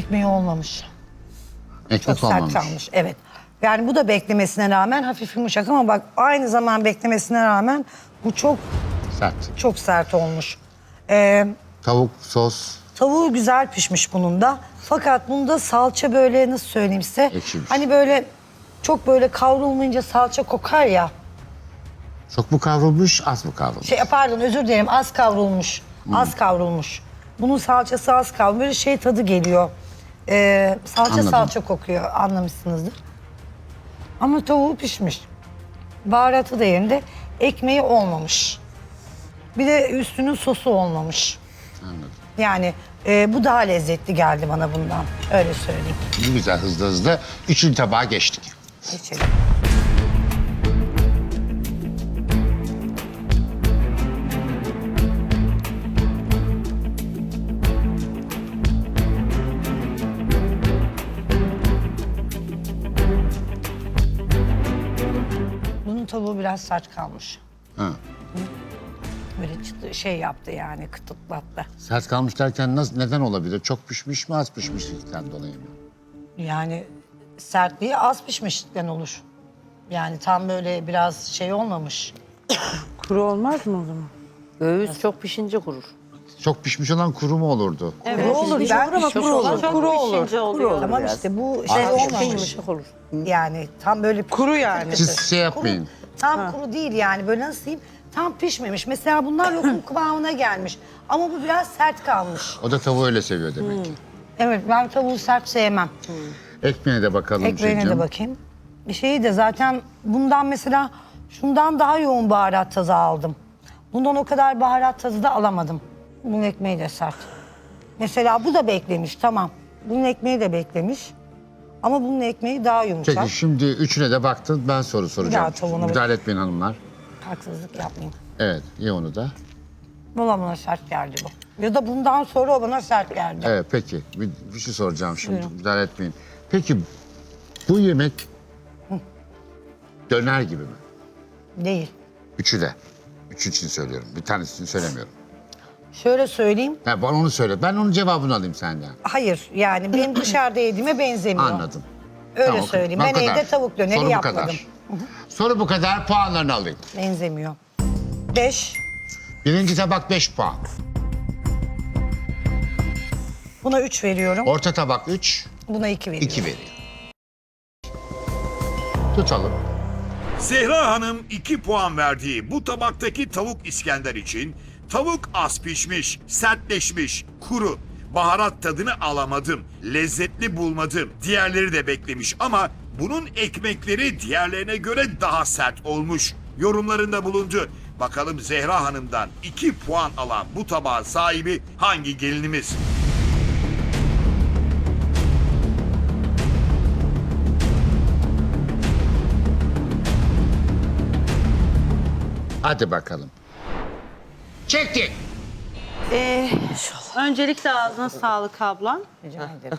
ekmeği olmamış. Ekmek Çok sert olmamış. kalmış. Evet. Yani bu da beklemesine rağmen hafif yumuşak ama bak aynı zaman beklemesine rağmen bu çok Sert. çok sert olmuş. Ee, Tavuk, sos. tavuğu güzel pişmiş bunun da. Fakat bunda salça böyle nasıl söyleyeyim size? Ekşiymiş. Hani böyle çok böyle kavrulmayınca salça kokar ya. Çok mu kavrulmuş, az mı kavrulmuş? Şey pardon özür dilerim az kavrulmuş. Az kavrulmuş. Bunun salçası az kavrulmuş. Böyle şey tadı geliyor. Ee, salça Anladım. salça kokuyor anlamışsınızdır. Ama tavuğu pişmiş. Baharatı da yerinde. Ekmeği olmamış. Bir de üstünün sosu olmamış. Anladım. Yani e, bu daha lezzetli geldi bana bundan. Öyle söyleyeyim. Ne güzel hızlı hızlı. Üçüncü tabağa geçtik. Geçelim. Sert kalmış. Ha. Böyle çıtı şey yaptı yani kıtıklattı. Sert kalmış derken nasıl, neden olabilir? Çok pişmiş mi, az pişmişlikten dolayı mı? Yani sertliği az pişmişlikten olur. Yani tam böyle biraz şey olmamış. Kuru olmaz mı o zaman? Göğüs çok pişince kurur. Çok pişmiş olan kuru mu olurdu? Kuru olur. Ben kuru olur. Çok Kuru olur. pişince oluyor. Tamam işte bu şey Az olmamış. Yumuşak olur. Yani tam böyle Kuru yani. Siz şey yapmayın. Tam kuru değil yani böyle nasıl diyeyim? Tam pişmemiş. Mesela bunlar lokum kıvamına gelmiş. Ama bu biraz sert kalmış. O da tavuğu öyle seviyor demek ki. Evet ben tavuğu sert sevmem. Ekmeğine de bakalım Ekmeğine de bakayım. Bir şeyi de zaten bundan mesela şundan daha yoğun baharat tadı aldım. Bundan o kadar baharat tadı da alamadım. Bunun ekmeği de sert. Mesela bu da beklemiş tamam. Bunun ekmeği de beklemiş. Ama bunun ekmeği daha yumuşak. Peki şimdi üçüne de baktın. Ben soru soracağım. Ya, tavuğuna Müdahale etmeyin hanımlar. Haksızlık yapmayayım. Evet, ye onu da. Buna bana sert geldi bu. Ya da bundan sonra o bana sert geldi. Evet, peki. Bir, bir şey soracağım şimdi. Müdahale etmeyin. Peki bu yemek döner gibi mi? Değil. Üçü de. Üçü için söylüyorum. Bir tanesini söylemiyorum. Şöyle söyleyeyim. Ha, bana onu söyle. Ben onun cevabını alayım senden. Hayır yani benim dışarıda yediğime benzemiyor. Anladım. Öyle Tamam, söyleyeyim. bu Ben kadar. evde tavuk döneri Soru bu yapmadım. kadar. Soru bu kadar. Puanlarını alayım. Benzemiyor. Beş. Birinci tabak 5 puan. Buna üç veriyorum. Orta tabak 3, Buna iki veriyorum. 2 veriyor. Tutalım. Zehra Hanım 2 puan verdiği bu tabaktaki tavuk İskender için tavuk az pişmiş, sertleşmiş, kuru. Baharat tadını alamadım, lezzetli bulmadım. Diğerleri de beklemiş ama bunun ekmekleri diğerlerine göre daha sert olmuş. Yorumlarında bulundu. Bakalım Zehra Hanım'dan 2 puan alan bu tabağın sahibi hangi gelinimiz? Hadi bakalım. Çektik. Öncelikle ağzına sağlık ablam. Rica ederim.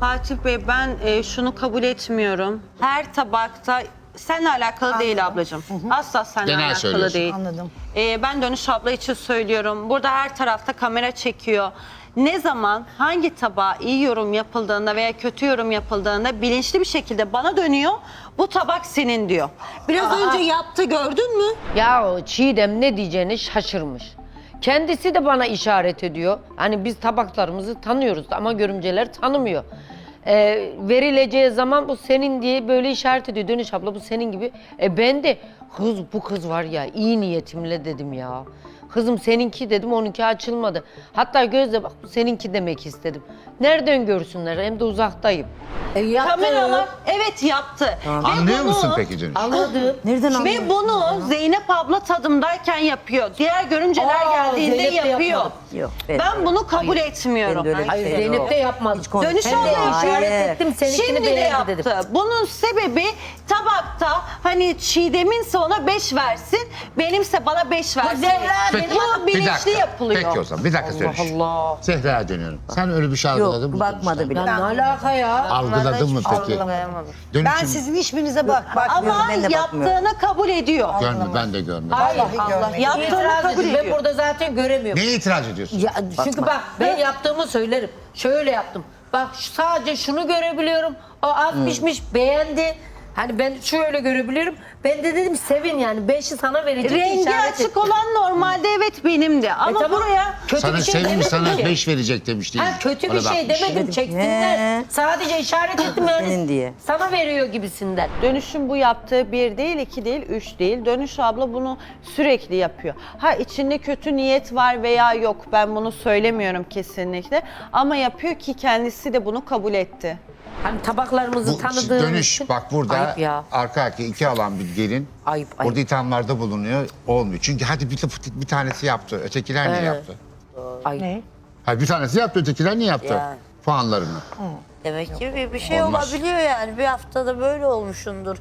Fatih Bey ben e, şunu kabul etmiyorum. Her tabakta seninle alakalı değil ablacığım. Asla seninle Genel alakalı değil. Anladım. E, ben Dönüş abla için söylüyorum. Burada her tarafta kamera çekiyor. Ne zaman hangi tabağa iyi yorum yapıldığında veya kötü yorum yapıldığında bilinçli bir şekilde bana dönüyor. Bu tabak senin diyor. Biraz önce yaptı gördün mü? Ya o Çiğdem ne diyeceğini şaşırmış. Kendisi de bana işaret ediyor. Hani biz tabaklarımızı tanıyoruz ama görümceler tanımıyor. Ee, verileceği zaman bu senin diye böyle işaret ediyor. Dönüş abla bu senin gibi. E ben de kız bu kız var ya iyi niyetimle dedim ya. Kızım seninki dedim onunki açılmadı. Hatta gözle bak bu seninki demek istedim. Nereden görsünler hem de uzaktayım. Kameralar evet yaptı. Ve Anlıyor bunu- musun peki dönüş? Anladım. Nereden Ve bunu Zeynep abla tadımdayken yapıyor. Diğer görümceler Aa, geldiğinde Zeynep de yapıyor. yapmadı. Yok. Ben bunu kabul etmiyorum. Ben de öyle Hayır Şey Zeynep yok. de yapmadı. Dönüş Hem de işaret Hayır. ettim seninkini Şimdi de beğendi yaptı. dedim. Bunun sebebi tabakta hani Çiğdem'inse ona 5 versin, benimse bana 5 versin. Peki, Bu bilinçli yapılıyor. Peki o zaman bir dakika söyle. Allah. Zehra'ya dönüyorum. Sen öyle bir şey algıladın mı? Yok bakmadı bile. Ne alaka ya? Algıladın mı peki? Ben Dönüşüm sizin hiçbirinize bak bakmıyorum. Ama ben de bakmıyorum. yaptığını kabul ediyor. görmüyor. Ben de görmedim. Hayır. Allah. Yaptığını İtiraz kabul ediyor. Ben ediyor. burada zaten göremiyorum. Neye itiraz ediyorsun? Ya, çünkü bak ben yaptığımı söylerim. Şöyle yaptım. Bak şu- sadece şunu görebiliyorum. O az pişmiş beğendi. Hani ben şöyle görebiliyorum. Ben de dedim sevin yani. Beşi sana verecek Rengi işaret açık ettim. olan normalde evet benimdi. Ama E tamam, buraya kötü Sana bir şey sevim demedim sana ki. 5 verecek demiş değil. Ha, kötü bir şey bakmış. demedim çeksinler. He. Sadece işaret ettim yani. Senin diye. Sana veriyor gibisinden. Dönüşüm bu yaptığı bir değil, iki değil, üç değil. Dönüş abla bunu sürekli yapıyor. Ha içinde kötü niyet var veya yok ben bunu söylemiyorum kesinlikle. Ama yapıyor ki kendisi de bunu kabul etti. Hani tabaklarımızı Bu tanıdığım dönüş için. bak burada Ayıp ya. arka arkaya iki alan bir gelin. Ayıp, ayıp. Orada ithamlarda bulunuyor. Olmuyor. Çünkü hadi bir, bir tanesi yaptı. Ötekiler niye Evet. yaptı? Ay. Ne? Ha bir tanesi yaptı. Ötekiler niye yaptı? Yani. Puanlarını. Demek ki bir, bir şey Olmaz. olabiliyor yani. Bir haftada böyle olmuşundur.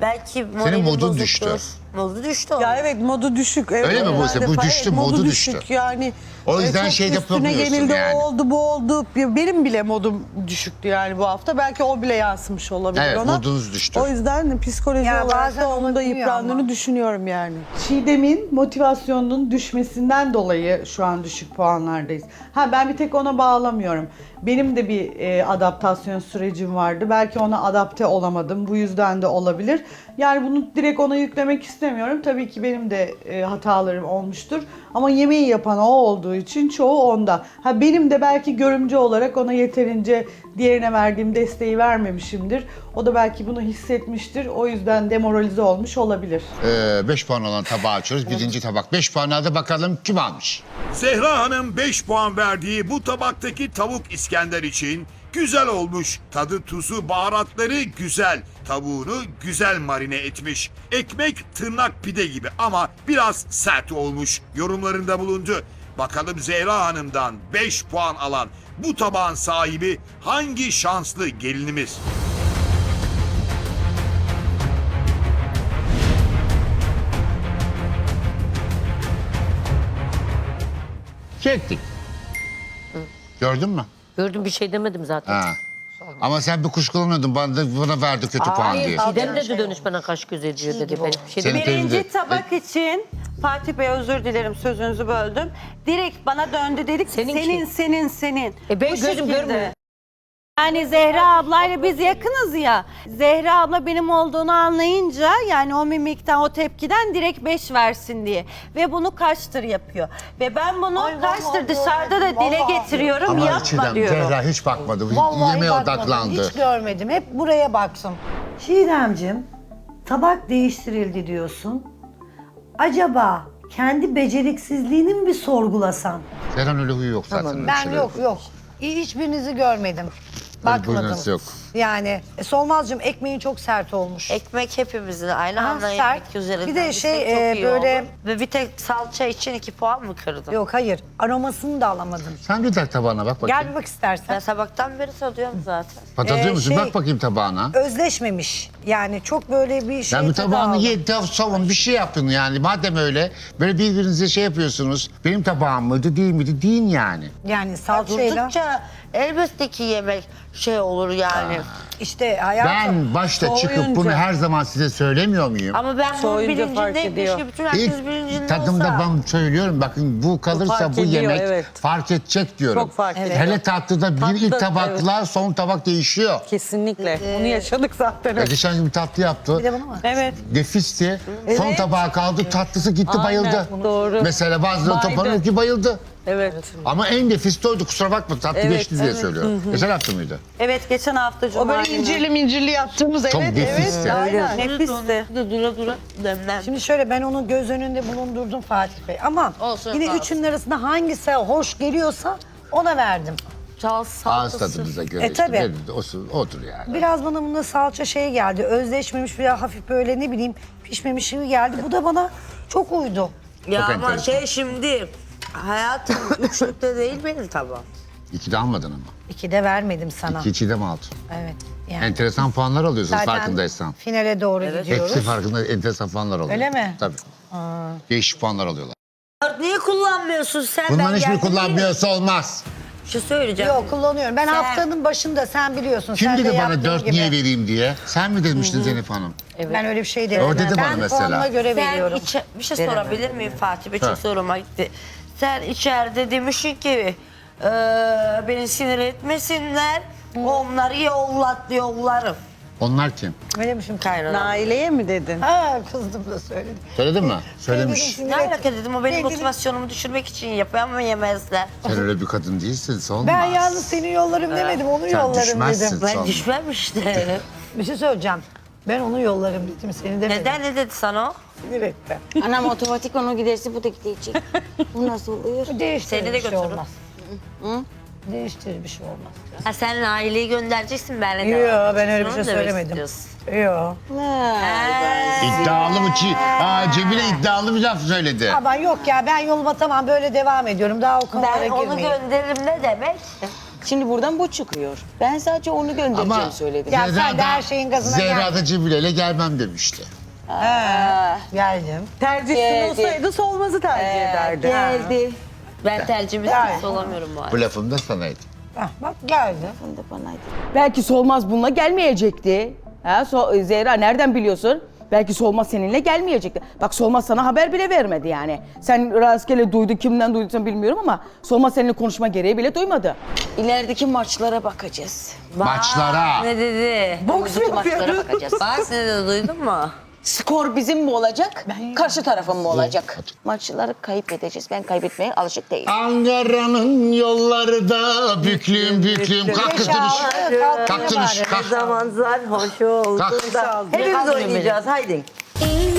Belki moralin modun bozuktur. Modu düştü onun. Ya evet modu düşük. Evet, Öyle mi Buse? herhalde Bu fa- düştü, evet, modu düştü. Yani O yüzden e, çok şey üstüne yapamıyorsun genildi, yani. o oldu bu oldu. Benim bile modum düşüktü yani bu hafta. Belki o bile yansımış olabilir Evet, ona. modunuz düştü. O yüzden psikoloji Ya olarak bazen da onun da olabiliyor yıprandığını ama. düşünüyorum yani. Çiğdem'in motivasyonunun düşmesinden dolayı şu an düşük puanlardayız. Ha ben bir tek ona bağlamıyorum. Benim de bir e, adaptasyon sürecim vardı. Belki ona adapte olamadım. Bu yüzden de olabilir. Yani bunu direkt ona yüklemek istemiyorum. Tabii ki benim de e, hatalarım olmuştur. Ama yemeği yapan o olduğu için çoğu onda. Ha benim de belki görümcü olarak ona yeterince diğerine verdiğim desteği vermemişimdir. O da belki bunu hissetmiştir. O yüzden demoralize olmuş olabilir. 5 puan olan tabağı açıyoruz. Birinci tabak. 5 puan aldı bakalım kim almış? Zehra Hanım 5 puan verdiği bu tabaktaki tavuk İskender için güzel olmuş. Tadı, tuzu, baharatları güzel. Tavuğunu güzel marine etmiş. Ekmek tırnak pide gibi ama biraz sert olmuş. Yorumlarında bulundu. Bakalım Zehra Hanım'dan 5 puan alan bu tabağın sahibi hangi şanslı gelinimiz? Çektik. Gördün mü? Gördüm bir şey demedim zaten. Ha. Ama sen bir kuşkulanıyordun. Bana, bana verdi kötü puan Hayır, diye. Çiğdem dedi dönüş bana kaş göz ediyor dedi. Ben bir şey Senin demedim. Birinci teyze- tabak için Fatih Bey özür dilerim sözünüzü böldüm. Direkt bana döndü dedik Seninki. senin senin senin. E ben Bu gözüm görmüyor. Yani Zehra ablayla biz yakınız ya. Zehra abla benim olduğunu anlayınca yani o mimikten o tepkiden direkt 5 versin diye. Ve bunu kaçtır yapıyor. Ve ben bunu kaçtır dışarıda da dile getiriyorum Ama yapma Çiğdem, diyorum. Zehra hiç bakmadı. Vallahi Yemeğe bakmadım, odaklandı. Hiç görmedim. Hep buraya baksın. Çiğdemcim, tabak değiştirildi diyorsun. Acaba kendi beceriksizliğini mi bir sorgulasan? Zehran öyle huyu yok zaten. Ben şeyler yok yok. Hiçbirinizi görmedim. Bakmadım. buyurunuz yok. Yani e, Solmazcığım ekmeğin çok sert olmuş. Ekmek hepimizin aynı Ha, anda sert. ekmek üzerinden. Bir de şey, çok e, iyi böyle- oldu. Ve bir tek salça için iki puan mı kırdın? Yok hayır. Aromasını da alamadım. Sen bir tak tabağına bak bakayım. Gel bir bak istersen. Ben sabahtan beri tadıyorum zaten. Patlatıyor Ee, musun? şey- Bak bakayım tabağına. Özleşmemiş. Yani çok böyle bir şey Ya tadı tabağını aldım. ye, tav- savun bir şey yapın yani. Madem öyle böyle birbirinize şey yapıyorsunuz. Benim tabağım mıydı değil miydi? Deyin yani. Yani salçayla. Durdukça elbette ki yemek şey olur yani. Podcast İşte hayatım. Ben başta çıkıp bunu her zaman size söylemiyor muyum? Ama ben bunun Soğuyunca fark bilincindeyim. ediyor. Keşke bütün herkes İlk bilincinde tadımda olsa. ben söylüyorum bakın bu kalırsa fark bu ediyor, yemek evet. fark edecek diyorum. Çok fark ediyor. Hele tatlıda bir Tatlı, ilk tabaklar son tabak değişiyor. Kesinlikle. Onu yaşadık zaten. Ya geçen gün bir tatlı yaptı. Bir de bunu mu? Evet. Nefisti. Son tabağa kaldı tatlısı gitti Aynen, bayıldı. doğru. Mesela bazıları Baydı. toparlıyor ki bayıldı. Evet. Ama en nefis de oydu kusura bakma tatlı Evet, geçti diye söylüyorum. Geçen hafta mıydı? Evet geçen hafta Cuma O böyle. İncirli mincirli yaptığımız Çok evet nefisti. evet. Aynen. Nefisti. Dura dura dura demlen. Şimdi şöyle ben onu göz önünde bulundurdum Fatih Bey. Ama Olsun, yine olsun. üçünün arasında hangisi hoş geliyorsa ona verdim. Çal Ağız salçası. tadımıza göre E, işte. tabii. verir de osu- odur yani. Biraz bana bunda salça şey geldi. Özleşmemiş veya hafif böyle ne bileyim pişmemiş gibi geldi. Bu da bana çok uydu. Ya Çok ama enteresan. şey şimdi hayatım üçlükte değil benim tabağım. İki de almadın ama. İki de vermedim sana. İki içi de mi aldın? Evet. Yani Enteresan puanlar alıyorsun zaten farkındaysan. finale doğru gidiyoruz. Hepsi farkında enteresan puanlar alıyor. Öyle mi? Tabii. Değişik puanlar alıyorlar. Niye kullanmıyorsun sen? Bunların Ben hiçbiri geldim kullanmıyorsa olmaz. Bir şey söyleyeceğim. Yok kullanıyorum. Ben Sen- haftanın başında sen biliyorsun. Kim sen de dedi bana yaptığın dört gibi. niye vereyim diye? Sen mi demiştin Zeynep Hanım? Ben öyle bir şey dedim. O dedi bana ben mesela. puanıma göre Sen veriyorum. içe- bir şey sorabilir miyim Fatih Bey? Ha. Çok soruma gitti. Sen içeride demişsin ki Ee, beni sinir etmesinler. Onları yollat yollarım. Onlar kim? Öyle mi şimdi? Kaynana. Aileye mi dedin? Ha kızdım da söyledim. Söyledin mi? Söylemiş. Ne alaka dedim o benim Sevgili- motivasyonumu düşürmek için yapıyor ama yemezler. Sen öyle bir kadın değilsin. Olmaz. Ben yalnız seni yollarım demedim, onu Sen yollarım düşmezsin. dedim. Ben Son. düşmem işte. Bir şey söyleyeceğim. Ben onu yollarım dedim, seni demedim. Neden ne dedi sana o? Sinir etti. Anam otomatik onu giderse bu da gidecek. Bu nasıl oluyor? Değiştirir Seni de bir şey götürürüm. olmaz. Değiştirir bir şey olmaz. Ha, sen aileyi göndereceksin benle Yok ben öyle bir şey söylemedim. Yok. İddialı mı ki? Aa, Cemile iddialı bir laf söyledi. Ama yok ya ben yoluma tamam böyle devam ediyorum. Daha o konulara Ben onu girmeyeyim. gönderirim ne demek? Şimdi buradan bu çıkıyor. Ben sadece onu göndereceğim Ama söyledim. Ya sen de her şeyin gazına Zehra gel. da Cemile'yle gelmem demişti. Geldim. Tercih Geldi. olsaydı solmazı tercih ederdi. Geldi. Ben tercihimi Yani. olamıyorum bu arada. Bu lafım da sanaydı. Hah, bak geldi. Bunu da banaydı. Belki Solmaz bununla gelmeyecekti. Ha, so e, Zehra nereden biliyorsun? Belki Solmaz seninle gelmeyecekti. Bak Solmaz sana haber bile vermedi yani. Sen rastgele duydu, kimden duyduysan bilmiyorum ama Solmaz seninle konuşma gereği bile duymadı. İlerideki maçlara bakacağız. Maçlara. Ne dedi? Önümüzdeki maçlara bakacağız. Bak ne dedi duydun mu? Skor bizim mi olacak, karşı tarafın mı olacak? Maçları kaybedeceğiz. Ben kaybetmeye alışık değilim. Ankara'nın yolları da büklüm büklüm. Kalk kız duruş. Kalk duruş. Kalk. zaman sarhoş oldu Kalk. da. Hepimiz oynayacağız haydi. Ömrümü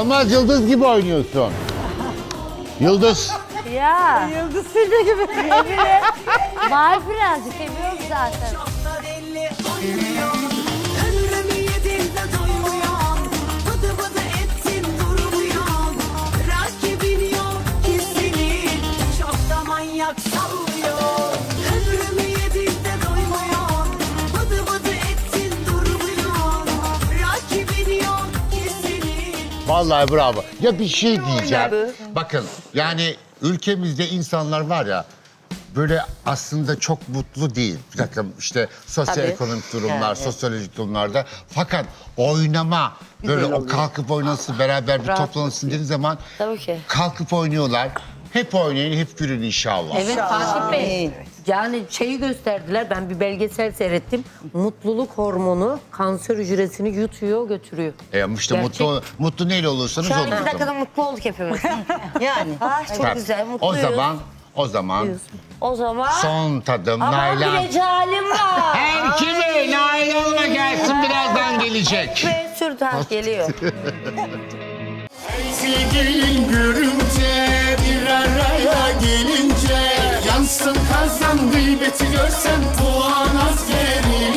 Solmaz Yıldız gibi oynuyorsun. Yıldız. Var birazcık seviyorum zaten. Çok da belli oynuyor Vallahi bravo. Ya bir şey diyeceğim. Bakın yani ülkemizde insanlar var ya böyle aslında çok mutlu değil. Bir takım işte sosyoekonomik durumlar, sosyolojik durumlarda. Fakat oynama, böyle o kalkıp oynasın, beraber bir toplanırsın dediğin zaman Tabii ki. kalkıp oynuyorlar. Hep oynayın, hep gülün inşallah. Evet Fatih Bey. Yani şeyi gösterdiler. Ben bir belgesel seyrettim. Mutluluk hormonu kanser hücresini yutuyor, götürüyor. E ama işte Gerçek. mutlu, mutlu neyle olursanız Şu an olun. bir dakikada mutlu olduk hepimiz. Yani. ah çok Bak, güzel O mutluyuz. zaman, o zaman o zaman son tadım Aman Nalan. bir recalim var. Her kimi Nail Hanım'a gelsin birazdan gelecek. Ve sürtan geliyor. Sevgilin görünce bir araya gelince Kazanmışsın kazan gıybeti görsen Puan az geri